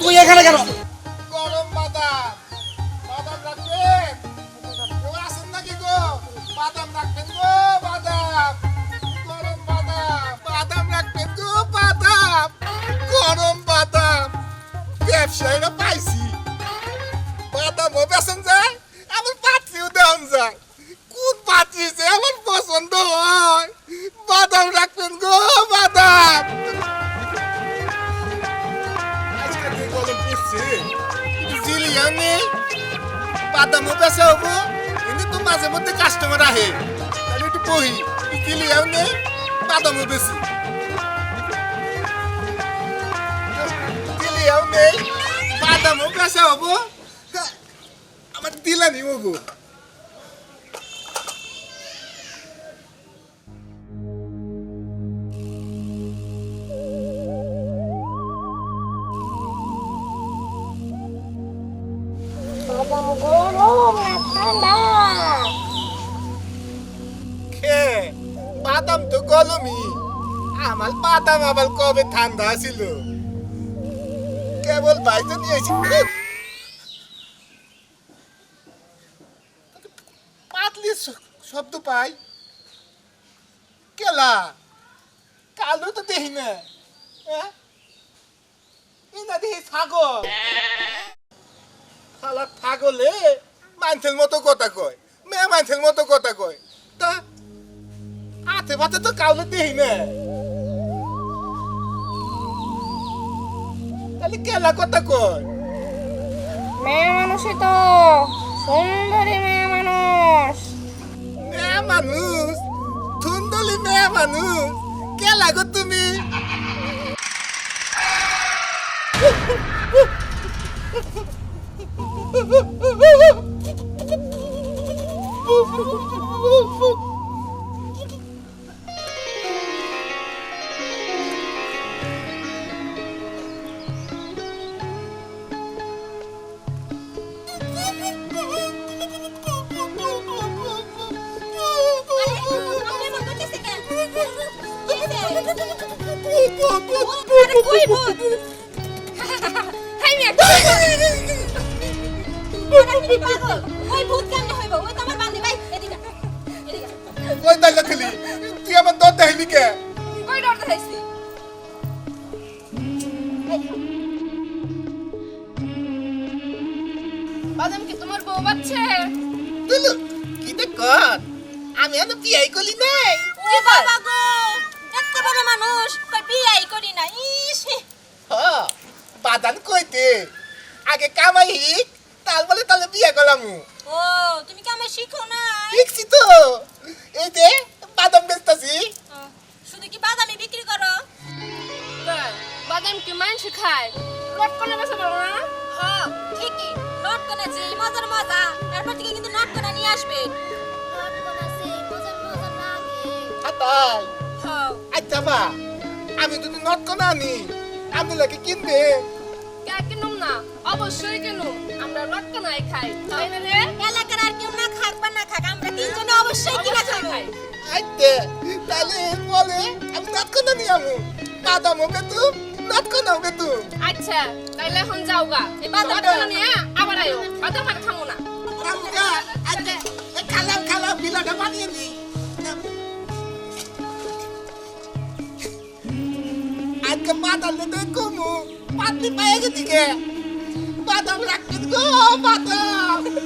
তুই এখানে কেন? গরম বাদাম। বাদাম রাখবেন? কেউ আছেন নাকি গো? বাদাম রাখবেন গো, বাদাম। গরম বাদাম। বাদাম রাখবেন গো, বাদাম। গরম বাদাম। ব্যবসায়ীরা পাইছি। বাদামও বেসন যায় আমার পাত্রীও যায়। কোন পাত্রী আমার পছন্দ হয়? বাদাম রাখবেন গো, বাদাম। বাদামও বেচা হব কিন্তু তো মাঝে মধ্যে কাস্টমার আহে তাহলে একটু বহি জিলিয়াও নেই বাদামও বেশি জিলিয়াও নেই বাদামও বেচা হব আমার দিলানি হব বাদাম আবার কবে ঠান্ডা ছিল? কেবল বাইতে নিয়েছি। পাতলি শব্দ পাই। কেলা, কালো তো দেখি হ্যাঁ? না দেখি ছাগল। খালা ছাগলে মানুষের মতো কথা কয়, মেয়ে মানুষের মতো কথা কয়। তা হাতে ভাতে তো কাউলে দেখি না। তাহলে কেলা কথা কয়। মেয়ে মানুষই তো সুন্দরী মেয়ে মানুষ। মেয়ে মানুষ ধুন্দলি মেয়ে মানুষ কেলা গো তুমি? ওই দাইলা খেলি তুই আমার দর দেখিলি কে? বাদাম কি তোমার বউ বাচ্চে? তুলু কি দে কর? আমি এত বিয়াই করলি নাই। হ। বাদান কইতে। আগে কামাই তাল বলে তাহলে বিয়ে করলাম। ও তুমি কি আমার শিখো না শিখছি তো। এই যে বাদাম বেচতাছি। শুধু কি বাদামি বিক্রি করো? বাদাম কি মানুষ খায়? লট করে বসে পারো না? হ্যাঁ ঠিকই। নট কোনা যে মজার মজা। এরপর থেকে কিন্তু নট কোনা নিয়ে আসবে। হ্যাঁ আচ্ছা বা আমি যদি নট কোনা আনি আমি লাগে কিনবে? কে কিনুম না? অবশ্যই কিনুম। আমরা নাই খাই। এলাকার আর কেউ না খাক বা না খাক আমরা তিনজনে অবশ্যই কিনা খাই। আইতে তাহলে এর বলে আমি কোনা নিয়ে বেতু আচ্ছা তাইলে এখন যাও গা। এই বাদাম নিয়ে আবার আয়ো। বাদাম আর খামো না। আমগা আচ্ছা খালাম খালাম বিলাটা বানিয়ে নি। আজকে বাদাম নিতে কমু পাতি পায়ে গেছি গে। বাদাম রাখতে গো বাদাম বাদাম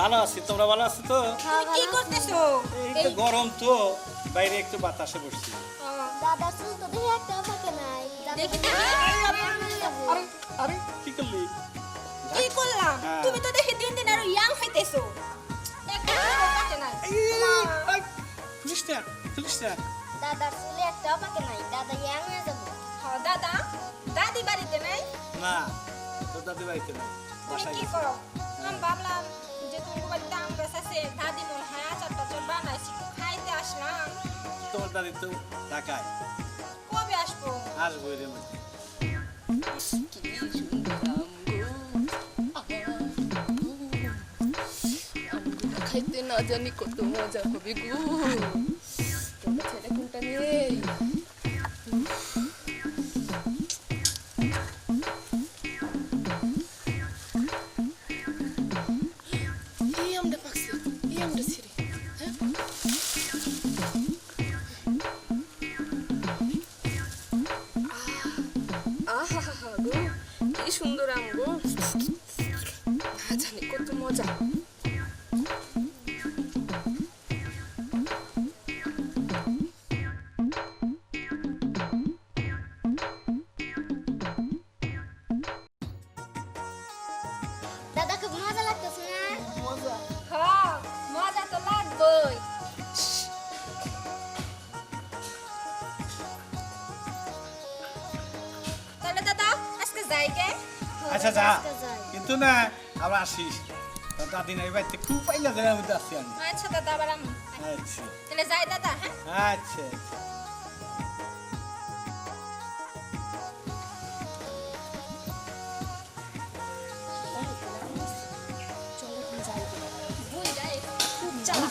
ভালো আছি তোমরা ভালো আছো তো? কি করতেছো? এই তো গরম তো বাইরে একটু বাতাসে বসছি। দাদা চুল তো দেখে একটা থাকে নাই। দাদা দেখি। দেখি দেখি আরে আরে কি করলি? কি করলাম? হ্যাঁ। তুমি তো দেখি দিন দিন আরও ইয়াং হইতেছো। একটা নাই। চুলে পাকে নাই। দাদা ইয়াং হয়ে যাব। দাদা দাদি বাড়িতে নাই? না তোর দাদি বাড়িতে না তুমি বাসায় কি করো? আমি ভাবলাম যে তুমি বাড়িতে আম গাছ আছে দাদি মনে হয় আচার টাচার বানাইছি খাইতে আসলাম তোমার দাদি তো ঢাকায় কবে আসব আসব এর মধ্যে খাইতে না জানি কত মজা হবে গো তোমরা ছেলে কোনটা নেই আচ্ছা যা। কিন্তু না আবার আসিস। দাদি নাই বাড়িতে খুব পাইলা দেয় আমি আসছি আমি। আচ্ছা দাদা আবার আমি আচ্ছা। তাহলে যাই দাদা হ্যাঁ? আচ্ছা আচ্ছা। বুঝ যাই। খুব জ্বালা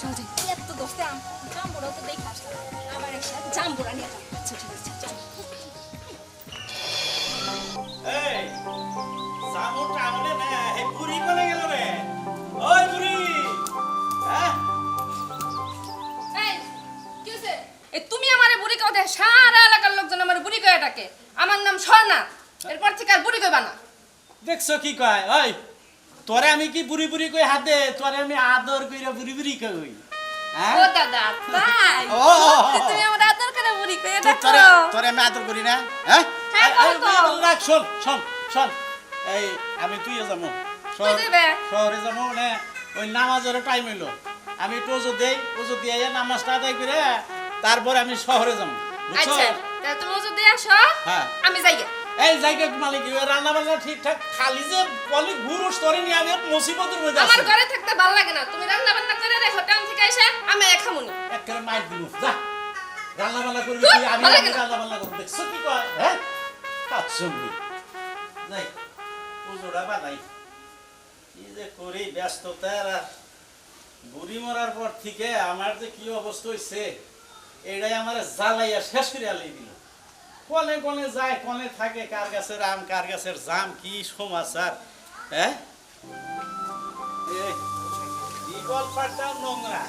চল যাই। এত দোস্তে আম জাম্বুরাও তো দেখে আসলাম আবার এসে জাম্বুরা নিয়ে দেখছ কি কয়? ওই তোরে আমি কি বুড়ি বুড়ি কই হাত? তোরে আমি আদর কইরা বুড়ি বুড়ি কই? হ্যাঁ? ও দাদা তাই? ও। তুমি আমার আদর করে বুড়ি তো ডাকো তোরে আমি আদর করি না হ্যাঁ? হ্যাঁ। রাখ, শোন শোন শোন। এই আমি তুই যাব কই? শহরে যাব মানে ওই নামাজের টাইম হইল। আমি একটু ওজো দেই ওজো দিয়ে নামাজটা আদায় করে তারপরে আমি শহরে যাব আচ্ছা তুমি যদি আসো। হ্যাঁ। আমি যাই। এই মালিক রান্না বান্না ঠিকঠাক খালি যে বলি ঘুরো স্টোরি নিয়ে আমি মুসিবতের মধ্যে আমার ঘরে থাকতে ভালো লাগে না। তুমি রান্না বান্না করে রেখো টাউন থেকে এসে আমি খামুনি। একেবারে মাইক দিল যা রান্না বান্না করবি তুই, আমি ভালো আমি লাগে না। রান্না বান্না করব। দেখছ কি কয়? হ্যাঁ? যাই বানাই। কি যে করি ব্যস্ততার আর বুড়ি মরার পর থেকে আমার যে কি অবস্থা হয়েছে এটাই আমার জ্বালাইয়া শেষ করে আলি দিল। কনে কনে যায় কনে থাকে কার গাছের আম, কার গাছের জাম, কি সমাচার হ্যাঁ? নোংরা।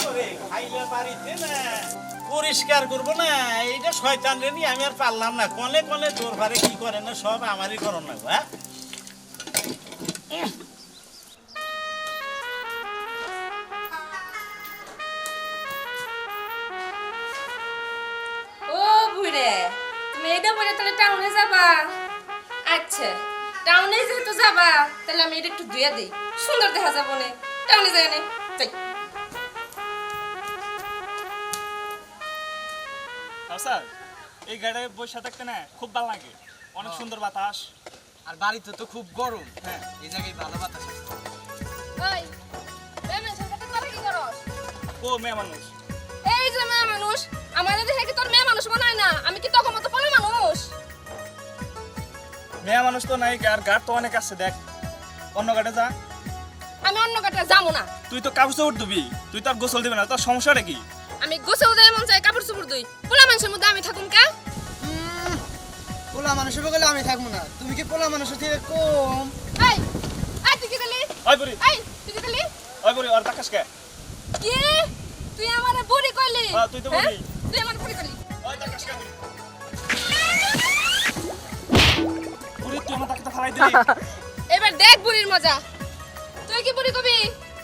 করে? খাইলে না, পরিষ্কার করব না? এইটা শয়তান রে আমি আর পারলাম না। কলে কলে তোর ভারে কি করে না, সব আমারই করণ লাগবে হ্যাঁ? এটা দিই। সুন্দর দেখা যাব না টাউনে যাই না যাই। স্যার এই গাড়ি বসে থাকতে না খুব ভালো লাগে। অনেক সুন্দর বাতাস। আর বাড়িতে তো খুব গরম হ্যাঁ এই জায়গায় ভালো বাতাস ও মেয়ে মানুষ। এই যে মেয়ে মানুষ আমার দেখে কি তোর মেয়ে মানুষ মনে হয় না? আমি কি তখন মতো মানুষ? মেয়ে মানুষ তো নাই আর গাড় তো অনেক আছে দেখ। অন্য গাড়ি যা। আমি অন্য কাটা যাব না। তুই তো কাপড় চোপড় দিবি তুই তো আর গোসল দিবি না তোর সমস্যাটা কি? আমি গোসল দেয় মন চাই কাপড় চোপড় দুই পোলা মানুষের মধ্যে আমি থাকুন কে? পোলা মানুষের হবে গেলে আমি থাকব না। তুমি কি পোলা মানুষের থেকে কম এই এই তুই কি দিলি ওই বুড়ি। এই তুই কি দিলি ওই বুড়ি ওর তাকাস কে? কি? তুই আমার বুড়ি কইলি হ্যাঁ, তুই তো হ্যাঁ? বুড়ি। তুই আমার বুড়ি কইলি ওই তাকাস কে? বুড়ি বুড়ি তুই আমার তাকে তো ফালাই দিলি। এবার দেখ বুড়ির মজা। তুই কি বুড়ি কবি?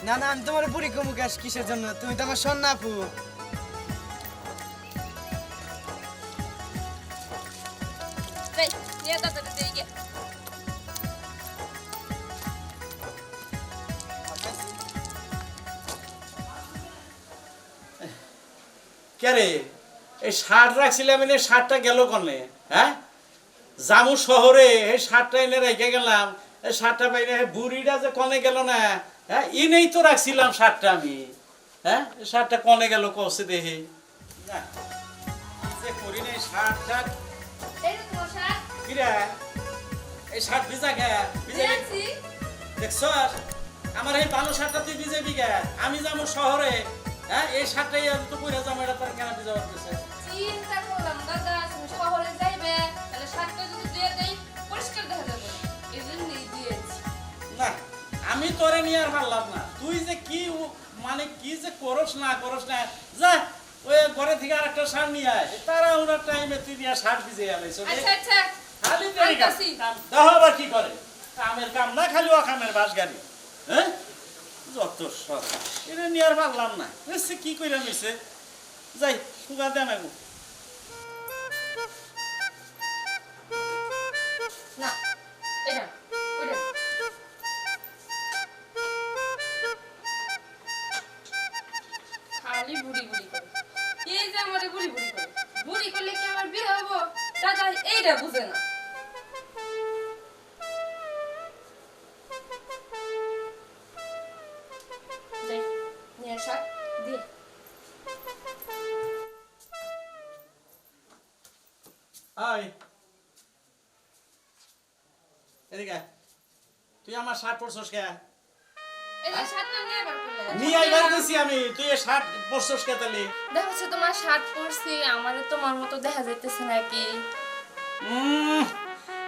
না না আমি তোমার বুড়ি কমু গ্যাস কিসের জন্য? তুমি তো আমার সন্না আপু নিয়ে কেরে এই শার্ট রাখছিলাম এনে শার্টটা গেল কনে? হ্যাঁ? জামু শহরে এই শার্টটা এনে রেখে গেলাম। এই শার্টটা পাইনে বুড়িটা যে কনে গেল না? হ্যাঁ ইনেই তো রাখছিলাম শার্টটা আমি। হ্যাঁ শার্টটা কনে গেল কষে দেখি না, কি করি না এই শার্ট কিরা এই ভিজা গে গে- দেখছ? আমার এই ভালো শার্টটা তুই বিঘা আমি যাব শহরে। হ্যাঁ এই শার্টটাই আমি তো পরে যাব এটা তার কেন ভিজা করতেছে চিন্তা আমি তোরে নিয়ে আর পারলাম না। তুই যে কি মানে কি যে করস না করস না যা ওই ঘরে থেকে আর একটা শার্ট নিয়ে আয়। তারা ওনার টাইমে তুই নিয়ে শার্ট ভিজে আলাইছ আচ্ছা আচ্ছা। খালি দেরি। দেখো আবার কি করে। কামের কাম না খালি অকামের বাস গাড়ি। হ্যাঁ? যত সব। এটা নিয়ে আর পারলাম না। কি কইরা মিছে যাই সুগা দেন আগু না এটা এইটা বুঝে না। এদিকে তুই আমার শার্ট পরছস কে? নিয়ে আইবার কইছি আমি। তুই শার্ট পরছস কে তালি দেখো তোমার শার্ট পরছি আমারও তোমার মতো দেখা যাইতেছে নাকি?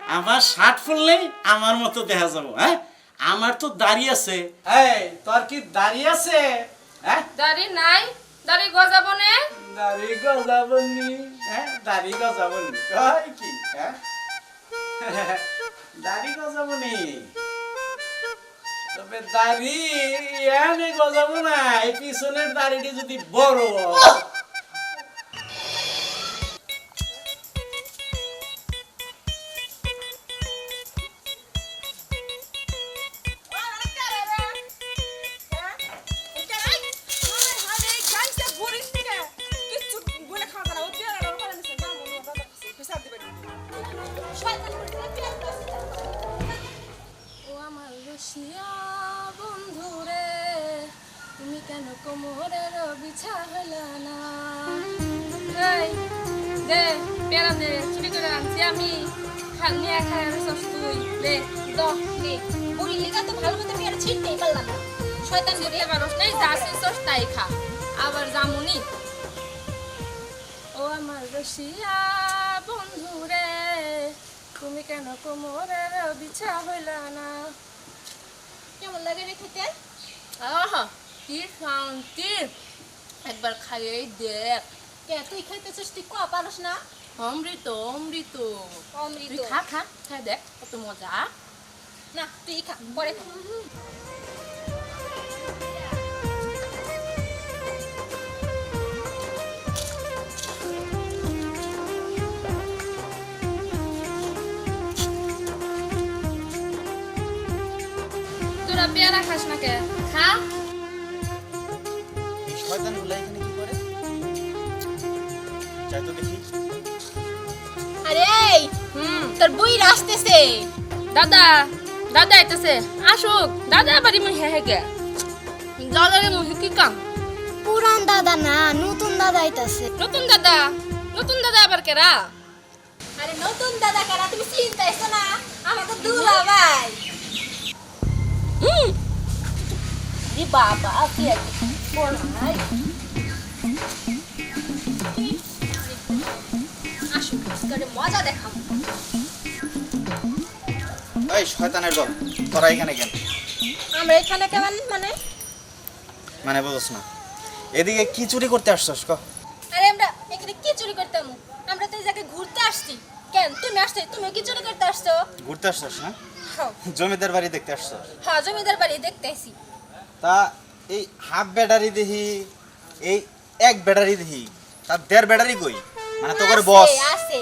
আমার শার্ট পরলেই আমার মতো দেখা যাব হ্যাঁ? আমার তো দাড়ি আছে। এই তোর কি দাড়ি আছে? হ্যাঁ? দাড়ি নাই দাড়ি গজাবো নে। দাড়ি গজাবনি হ্যাঁ? দাড়ি গজাবনি কয় কি হ্যাঁ? দাড়ি গজাবনি তবে দাড়ি এনে গজাবো না এই পিছনের দাড়িটি যদি বড় সস তুই দে বুড়ি লিগা তো ভালো মতো পেয়ারা ছিটতেই পারলাম না। শয়তান ছিটতে পারস নাই যা সস তাই খা। আবার জামুনি ও আমার রসিয়া বন্ধু রে, তুমি কেন কোমরের বিছা হইলা না? কেমন লাগে রে খেতে? আহা, কি শান্তি। একবার খাইয়েই দেখ। কে তুই খাইতেছিস? তুই কোয়া পারস না? অমৃত অমৃত। অমৃত। তুই খা খা খাই দেখ কত মজা। না তুই খা পরে খা। তোরা পেয়ারা খাস না কে? খা। শয়তানগুলা এখানে কি করে? যাই তো দেখি। আরে হুম তোর বই আসতেছে। দাদা দাদা আইতেছে আসুক। দাদা বাড়ি মুই হে গে। দাদারে মুই কি কাম? পুরান দাদা না নতুন দাদা আইতাছে। নতুন দাদা? নতুন দাদা আবার কেরা? আরে নতুন দাদা কারা তুমি চিন্তাইছো না? আমাদের দুলা ভাই। হুম। বাবা কি আছে পড়াই করে মজা দেখাবো। এই শয়তানের দল তোরা এখানে কেন? আমরা এখানে কেমন মানে? মানে বুঝছ না। এদিকে কি চুরি করতে আসছস ক? আরে আমরা এখানে কি চুরি করতাম? আমরা তো এই জায়গায় ঘুরতে আসছি। কেন? তুমি আসছো তুমি কি চুরি করতে আসছো? ঘুরতে আসছস না? হ্যাঁ। জমিদার বাড়ি দেখতে আসছস? হ্যাঁ জমিদার বাড়ি দেখতে আসি। তা এই হাফ ব্যাটারি দেখি এই এক ব্যাটারি দেখি তার দেড় ব্যাটারি কই? মানে তো করে বস আছে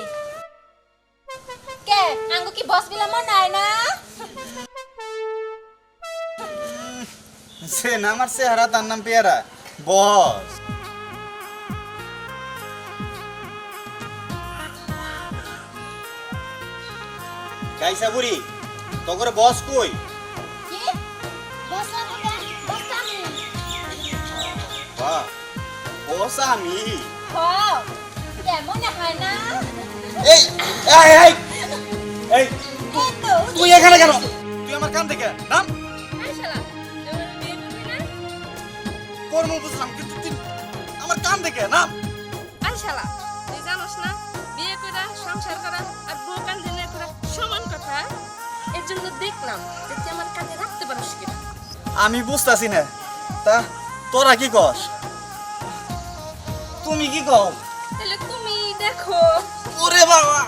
কে? আঙ্গু কি বস বিলা মন নাই না? সে নাম আর সে হারা তার নাম পেয়ারা। বস কাইসা বুড়ি বস কই? আমি। বস আমি। হ্যাঁ এই এই এই এই এই তুই এখানে কেন? তুই আমার কান থেকে নাম? কর্ম বুঝলাম কিন্তু তুই আমার কান থেকে নাম? এই শালা তুই জানোস না বিয়ে করা সংসার করা আর বউ কান্দে না করা সমান কথা। এর জন্য দেখলাম যে তুই আমার কাঁধে রাখতে পারিস কিনা। আমি বুঝতাছি না। তা তোরা কি কস? তুমি কি কও? তাহলে দেখো। ওরে বাবা।